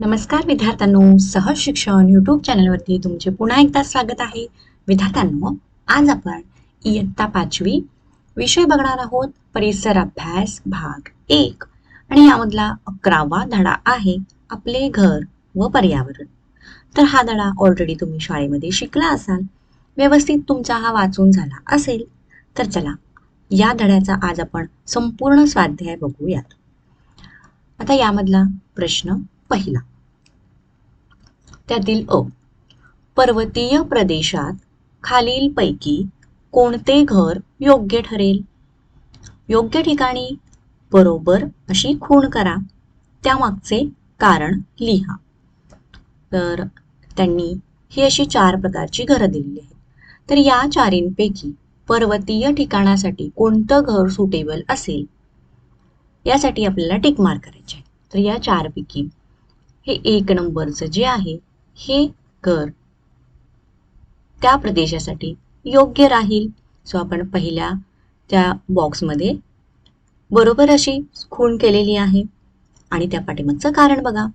नमस्कार विद्यार्थ्यांनो सहज शिक्षण यूट्यूब चॅनलवरती तुमचे पुन्हा एकदा स्वागत आहे. विद्यार्थ्यांनो आज आपण इयत्ता पाचवी विषय बघणार आहोत परिसर अभ्यास भाग एक. आणि यामधला अकरावा धडा आहे आपले घर व पर्यावरण. तर हा धडा ऑलरेडी तुम्ही शाळेमध्ये शिकला असाल व्यवस्थित तुमचा हा वाचून झाला असेल तर चला या धड्याचा आज आपण संपूर्ण स्वाध्याय बघूयात. आता यामधला प्रश्न पहिला. त्यातील अ पर्वतीय प्रदेशात खालीलपैकी कोणते घर योग्य ठरेल? योग्य ठिकाणी बरोबर अशी खूण करा. त्यामागचे कारण लिहा. तर त्यांनी ही अशी चार प्रकारची घरं दिलेली आहेत. तर या चारींपैकी पर्वतीय ठिकाणासाठी कोणतं घर सुटेबल असेल? यासाठी आपल्याला टिक मार्क करायचे आहे. तर या चारपैकी हे एक नंबरचं जे आहे हे कर. त्या प्रदेशासाठी योग्य राहील. सो आपण पहिल्या त्या बॉक्समध्ये बरोबर अशी खूण केलेली आहे. आणि त्या पाठीमागचं कारण बघा.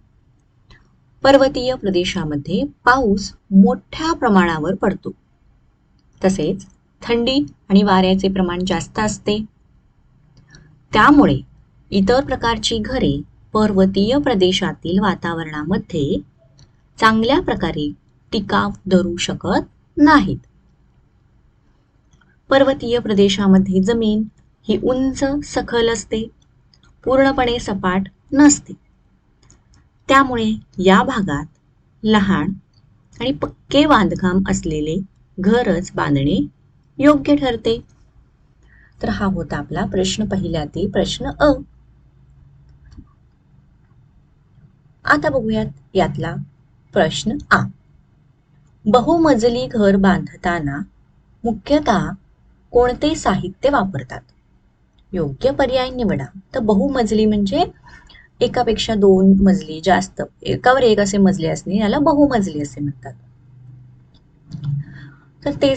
पर्वतीय प्रदेशामध्ये पाऊस मोठ्या प्रमाणावर पडतो. तसेच थंडी आणि वाऱ्याचे प्रमाण जास्त असते. त्यामुळे इतर प्रकारची घरे पर्वतीय प्रदेशातील वातावरणामध्ये चांगल्या प्रकारे टिकाव धरू शकत नाहीत. पर्वतीय प्रदेशामध्ये जमीन ही उंच सखल असते. पूर्णपणे सपाट नसते. त्यामुळे या भागात लहान आणि पक्के बांधकाम असलेले घरच बांधणे योग्य ठरते. तर हा होता आपला प्रश्न पहिल्यातील प्रश्न अ. आता बघूयात यातला प्रश्न आ. बहुमजली घर बांधताना मुख्यतः कोणते साहित्य वापरतात? योग्य पर्याय निवडा. तर बहुमजली म्हणजे एकापेक्षा दोन मजली जास्त एकावर एक असे मजले असणे याला बहुमजली असे म्हणतात. तर ते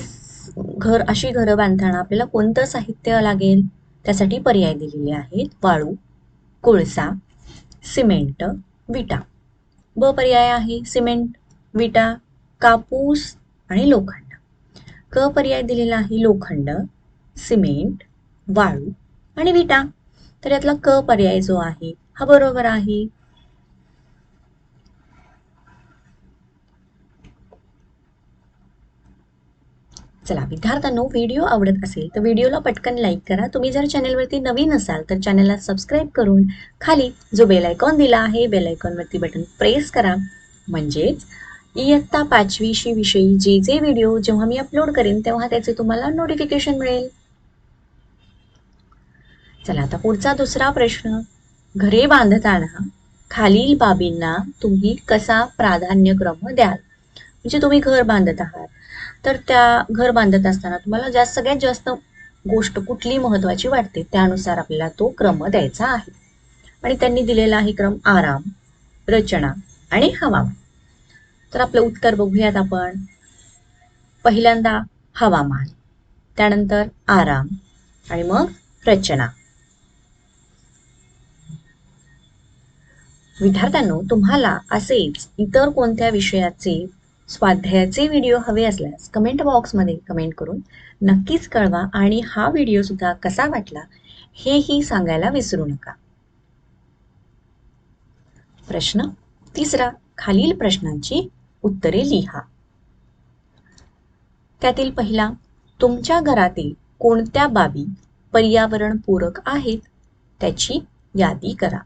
घर अशी घरं बांधताना आपल्याला कोणतं साहित्य लागेल? त्यासाठी पर्याय दिलेले आहेत. वाळू कोळसा सिमेंट विटा. ब पर्याय आहे सिमेंट विटा कापूस आणि लोखंड. क पर्याय दिलेला आहे लोखंड सिमेंट वाळू आणि विटा. तर यातला क पर्याय जो आहे हा बरोबर आहे चला विद्यार्थ्यांनो व्हिडिओ आवडत असेल तर व्हिडिओला पटकन लाईक करा. तुम्ही जर चॅनलवरती नवीन असाल तर चॅनलला सबस्क्राईब करून खाली जो बेल आयकॉन दिला आहे बेल आयकॉनवरती बटन प्रेस करा. म्हणजेच इयत्ता पाचवीशी विषयी जे जे व्हिडिओ जेव्हा मी अपलोड करेन तेव्हा त्याचे तुम्हाला नोटिफिकेशन मिळेल. चला आता पुढचा दुसरा प्रश्न. घरे बांधताना खालील बाबींना तुम्ही कसा प्राधान्यक्रम द्याल? म्हणजे तुम्ही घर बांधत आहात तर त्या घर बांधत असताना तुम्हाला जास्त सगळ्यात जास्त गोष्ट कुठली महत्वाची वाटते? त्यानुसार आपल्याला तो क्रम द्यायचा आहे. आणि त्यांनी दिलेला आहे क्रम आराम रचना आणि हवामान. तर आपलं उत्तर बघूयात आपण. पहिल्यांदा हवामान त्यानंतर आराम आणि मग रचना. विद्यार्थ्यांनो तुम्हाला असेच इतर कोणत्या विषयाचे स्वाध्यायाचे व्हिडिओ हवे असल्यास कमेंट बॉक्समध्ये कमेंट करून नक्कीच कळवा आणि हा व्हिडिओ सुद्धा कसा वाटला हेही सांगायला विसरू नका. प्रश्न तिसरा खालील प्रश्नांची उत्तरे लिहा. त्यातील पहिला तुमच्या घरातील कोणत्या बाबी पर्यावरणपूरक आहेत? त्याची यादी करा.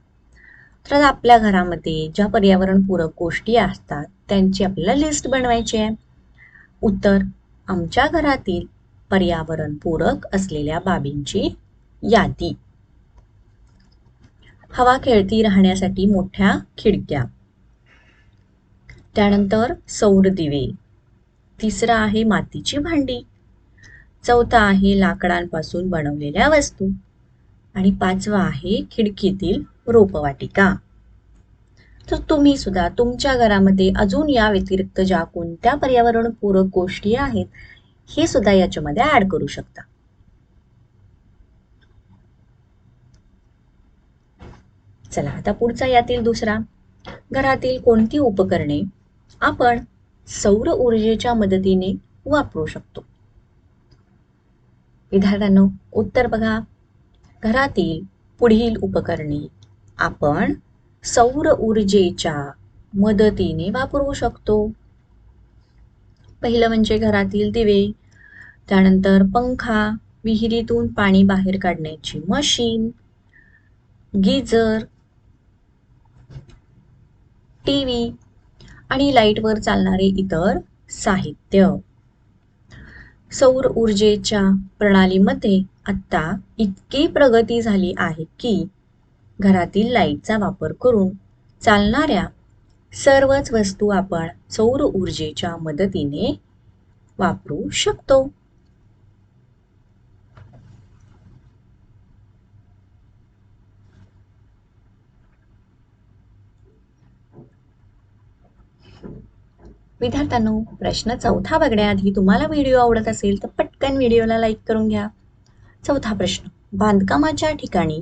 तर आपल्या घरामध्ये ज्या पर्यावरणपूरक गोष्टी असतात त्यांची आपल्याला लिस्ट बनवायची आहे. उत्तर आमच्या घरातील पर्यावरणपूरक असलेल्या बाबींची यादी. हवा खेळती राहण्यासाठी मोठ्या खिडक्या. त्यानंतर सौर दिवे. तिसरा आहे मातीची भांडी. चौथा आहे लाकडांपासून बनवलेल्या वस्तू. आणि पाचवा आहे खिडकीतील रोपवाटिका. तर तुम्ही सुद्धा तुमच्या घरामध्ये अजून या व्यतिरिक्त ज्या कोणत्या पर्यावरणपूरक गोष्टी आहेत हे सुद्धा याच्यामध्ये ऍड करू शकता. चला आता पुढचा यातील दुसरा. घरातील कोणती उपकरणे आपण सौर ऊर्जेच्या मदतीने वापरू शकतो? विद्यार्थ्यांनो उत्तर बघा. घरातील पुढील उपकरणे आपण सौर ऊर्जेच्या मदतीने वापरू शकतो. पहिलं म्हणजे घरातील दिवे त्यानंतर पंखा विहिरीतून पाणी बाहेर काढण्याची मशीन गीजर टी व्ही आणि लाईटवर चालणारे इतर साहित्य. सौर ऊर्जेच्या प्रणालीमध्ये आत्ता इतकी प्रगती झाली आहे की घरातील लाईटचा वापर करून चालणाऱ्या सर्वच वस्तू आपण सौर ऊर्जेच्या मदतीने वापरू शकतो. विद्यार्थ्यांनो प्रश्न चौथा बघण्याआधी तुम्हाला व्हिडिओ आवडत असेल तर पटकन व्हिडिओला लाईक करून घ्या. चौथा प्रश्न बांधकामाच्या ठिकाणी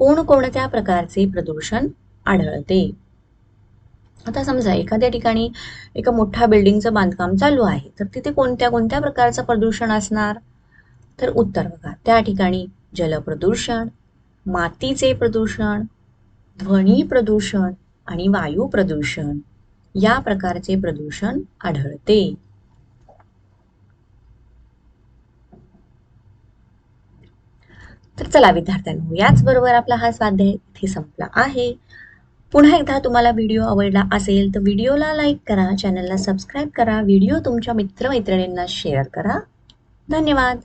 कोणकोणत्या प्रकारचे प्रदूषण आढळते? आता समजा एखाद्या ठिकाणी एका मोठ्या बिल्डिंगचं बांधकाम चालू आहे तर तिथे कोणत्या कोणत्या प्रकारचं प्रदूषण असणार? तर उत्तर बघा त्या ठिकाणी जलप्रदूषण मातीचे प्रदूषण ध्वनी प्रदूषण आणि वायू प्रदूषण या प्रकारचे प्रदूषण आढळते. तर चला विद्यार्थ्यांनो याचबरोबर आपला हा स्वाध्याय इथे संपला आहे. पुन्हा एकदा तुम्हाला व्हिडिओ आवडला असेल तर व्हिडिओला लाईक करा चॅनलला सबस्क्राईब करा व्हिडिओ तुमच्या मित्रमैत्रिणींना शेअर करा. धन्यवाद.